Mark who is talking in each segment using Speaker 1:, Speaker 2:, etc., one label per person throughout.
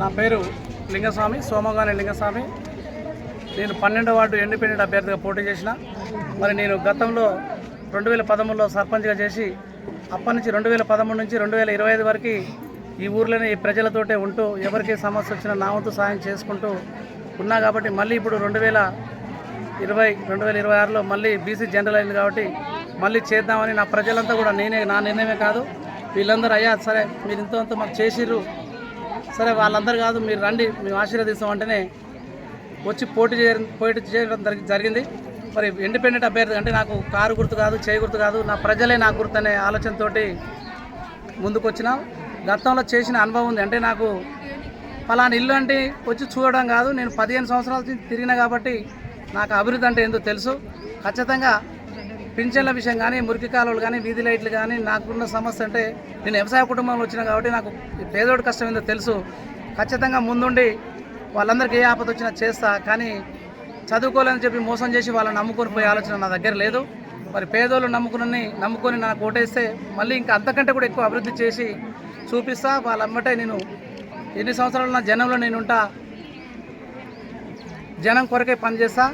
Speaker 1: నా పేరు లింగస్వామి సోమగాని లింగస్వామి. నేను పన్నెండో వార్డు ఇండిపెండెంట్ అభ్యర్థిగా పోటీ చేసిన. మరి నేను గతంలో రెండు వేల పదమూడులో సర్పంచ్గా చేసి అప్పటి నుంచి రెండు వేల పదమూడు నుంచి రెండు వేల ఇరవై ఐదు వరకు ఈ ఊర్లోనే ఈ ప్రజలతోటే ఉంటూ ఎవరికి సమస్య వచ్చినా నా వంతు సాయం చేసుకుంటూ ఉన్నా కాబట్టి మళ్ళీ ఇప్పుడు రెండు వేల ఇరవై రెండు వేల ఇరవై ఆరులో మళ్ళీ బీసీ జనరల్ అయింది కాబట్టి మళ్ళీ చేద్దామని నా ప్రజలంతా కూడా నేనే నా నిర్ణయమే కాదు. వీళ్ళందరూ అయ్యా సరే మీరు ఇంత మాకు చేసిర్రు. సరే వాళ్ళందరూ కాదు మీరు రండి మేము ఆశీర్వదిస్తాం అంటేనే వచ్చి పోటీ చేయ పోటీ చేయడం జరిగింది. మరి ఇండిపెండెంట్ అభ్యర్థి అంటే నాకు కారు గుర్తు కాదు చేయి గుర్తు కాదు నా ప్రజలే నాకు గుర్తు అనే ఆలోచనతోటి ముందుకు గతంలో చేసిన అనుభవం ఉంది. అంటే నాకు ఫలానా ఇల్లు అంటే వచ్చి చూడడం కాదు నేను పదిహేను సంవత్సరాల నుంచి తిరిగిన కాబట్టి నాకు అభివృద్ధి అంటే ఏందో తెలుసు. ఖచ్చితంగా పింఛన్ల విషయం కానీ మురికి కాలువలు కానీ వీధి లైట్లు కానీ నాకున్న సమస్య అంటే నేను వ్యవసాయ కుటుంబంలో వచ్చిన కాబట్టి నాకు పేదోడు పేదోడి కష్టం ఏందో తెలుసు. ఖచ్చితంగా ముందుండి వాళ్ళందరికీ ఏ ఆపద వచ్చినా చేస్తా. కానీ చదువుకోలేని చెప్పి మోసం చేసి వాళ్ళని నమ్ముకొని పోయే ఆలోచన నా దగ్గర లేదు. మరి పేదోళ్ళు నమ్ముకుని నమ్ముకొని నాకు ఓటేస్తే మళ్ళీ ఇంకా అంతకంటే కూడా ఎక్కువ అభివృద్ధి చేసి చూపిస్తా. వాళ్ళమ్మటే నేను ఎన్ని సంవత్సరాలు నా జనంలో నేను ఉంటా జనం కొరకే పనిచేస్తా.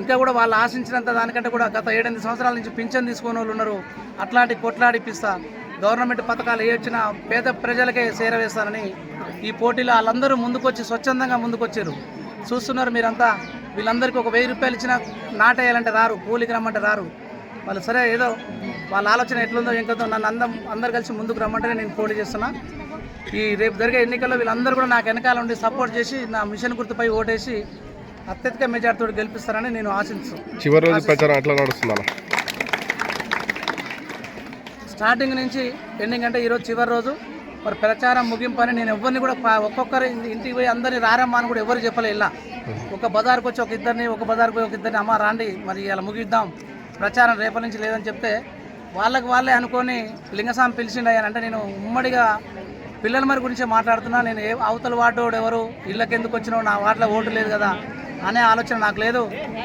Speaker 1: ఇంకా కూడా వాళ్ళు ఆశించినంత దానికంటే కూడా గత ఏడెనిమిది సంవత్సరాల నుంచి పింఛన్ తీసుకునే వాళ్ళు ఉన్నారు. అట్లాంటి కొట్లాడిపిస్తా గవర్నమెంట్ పథకాలు ఏ వచ్చినా పేద ప్రజలకే చేరవేస్తానని ఈ పోటీలో వాళ్ళందరూ ముందుకొచ్చి స్వచ్ఛందంగా ముందుకొచ్చారు. చూస్తున్నారు మీరంతా. వీళ్ళందరికీ ఒక వెయ్యి రూపాయలు ఇచ్చినా నాటేయాలంటే రారు కూలికి రమ్మంటే రారు. వాళ్ళు సరే ఏదో వాళ్ళ ఆలోచన ఎట్లుందో ఇంకతో నన్ను అందం అందరు కలిసి ముందుకు రమ్మంటేనే నేను పోటీ చేస్తున్నా. ఈ రేపు జరిగే ఎన్నికల్లో వీళ్ళందరూ కూడా నాకు వెనకాల ఉండి సపోర్ట్ చేసి నా మిషన్ గుర్తుపై ఓటేసి అత్యధిక మెజార్టీతో గెలిపిస్తారని నేను ఆశిస్తున్నాను
Speaker 2: చివరి రోజు ప్రచారం నడుస్తుందా
Speaker 1: స్టార్టింగ్ నుంచి ఎండింగ్ అంటే ఈరోజు చివరి రోజు. మరి ప్రచారం ముగింపు అని నేను ఎవరిని కూడా ఒక్కొక్కరి ఇంటికి పోయి అందరిని రారమ్మా అని కూడా ఎవరు చెప్పలే ఇలా. ఒక బజార్కి వచ్చి ఒక ఇద్దరిని ఒక బజార్కి పోయి ఒక ఇద్దరిని అమ్మ రాండి మరి ఇలా ముగిద్దాం. ప్రచారం రేపటి నుంచి లేదని చెప్తే వాళ్ళకి వాళ్ళే అనుకొని లింగస్వామి పిలిచిండు అయ్యాను అంటే నేను ఉమ్మడిగా పిల్లల మరి గురించి మాట్లాడుతున్నా. నేను ఏ అవతల వార్డోడు ఎవరు? ఇళ్ళకి ఎందుకు వచ్చినావు? నా వార్డులో ఓటు లేదు కదా. అనే ఆలోచన నాకు లేదు.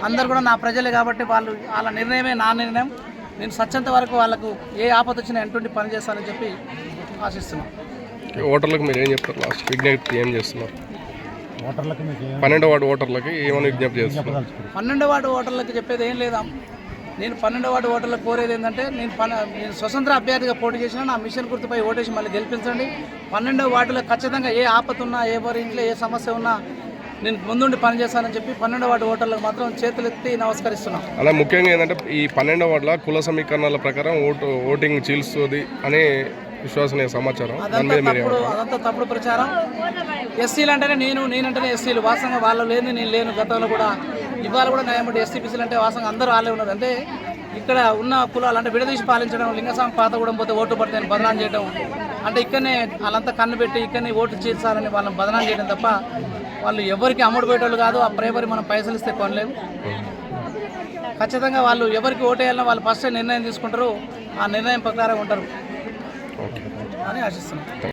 Speaker 1: అందరు కూడా నా ప్రజలే కాబట్టి వాళ్ళు వాళ్ళ నిర్ణయమే నా నిర్ణయం. నేను సత్యంత వరకు వాళ్ళకు ఏ ఆపద వచ్చినా ఎటువంటి పని చేస్తానని చెప్పి ఆశిస్తున్నాను
Speaker 2: ఓటర్లకు మీరు ఏం చెప్తారు? లాస్ట్ విజ్ఞప్తి ఏం చేస్తున్నారు?
Speaker 3: ఓటర్లకు మీకు ఏం
Speaker 2: పన్నెండో వార్డు ఓటర్లకి ఏమైనా విజ్ఞప్తి చేస్తున్నారు?
Speaker 3: చెప్పదలుచుకోరు
Speaker 1: పన్నెండో వార్డు ఓటర్లకు చెప్పేది ఏం లేదా? నేను పన్నెండో వార్డు ఓటర్లకు కోరేది ఏంటంటే నేను పన్న నేను స్వతంత్ర అభ్యర్థిగా పోటీ చేసిన నా మిషన్ గుర్తుపై ఓటేసి మళ్ళీ గెలిపించండి. పన్నెండో వార్డులో ఖచ్చితంగా ఏ ఆపద ఉన్నా ఎవరి ఇంట్లో ఏ సమస్య ఉన్నా నేను ముందుండి పనిచేస్తానని చెప్పి పన్నెండో వార్డు ఓటర్లకు మాత్రం చేతులెత్తి నమస్కరిస్తున్నాను
Speaker 2: అలా ముఖ్యంగా ఏంటంటే ఈ పన్నెండో వార్డుల కుల సమీకరణాల ప్రకారం ఓటు ఓటింగ్ చీల్స్తుంది అనే విశ్వసనీయ సమాచారం.
Speaker 1: అదంతా తప్పుడు ప్రచారం. ఎస్సీలు అంటేనే నేను నేనంటేనే ఎస్సీలు. వాస్తవంగా వాళ్ళు లేని నేను లేను. గతంలో కూడా ఇవాళ కూడా న్యాయమటి ఎస్సీ బీసీలు అంటే వాస్తవంగా అందరూ వాళ్ళే ఉన్నారు. అంటే ఇక్కడ ఉన్న కులాలు అంటే విడదీసి పాలించడం లింగస్వామి పాత కూడా పోతే ఓటు పడితే బదనాం చేయడం. అంటే ఇక్కడనే వాళ్ళంతా కన్ను పెట్టి ఇక్కడనే ఓటు చేర్చాలని వాళ్ళని బదనాం చేయడం తప్ప వాళ్ళు ఎవరికి అమ్ముడు పోయేటోళ్ళు కాదు ఆ ప్రేమరి మనం పైసలు ఇస్తే కొనలేము. ఖచ్చితంగా వాళ్ళు ఎవరికి ఓటేయాలన్నా వాళ్ళు ఫస్ట్ నిర్ణయం తీసుకుంటారు ఆ నిర్ణయం ప్రకారం ఉంటారు. అని ఆశిస్తున్నాను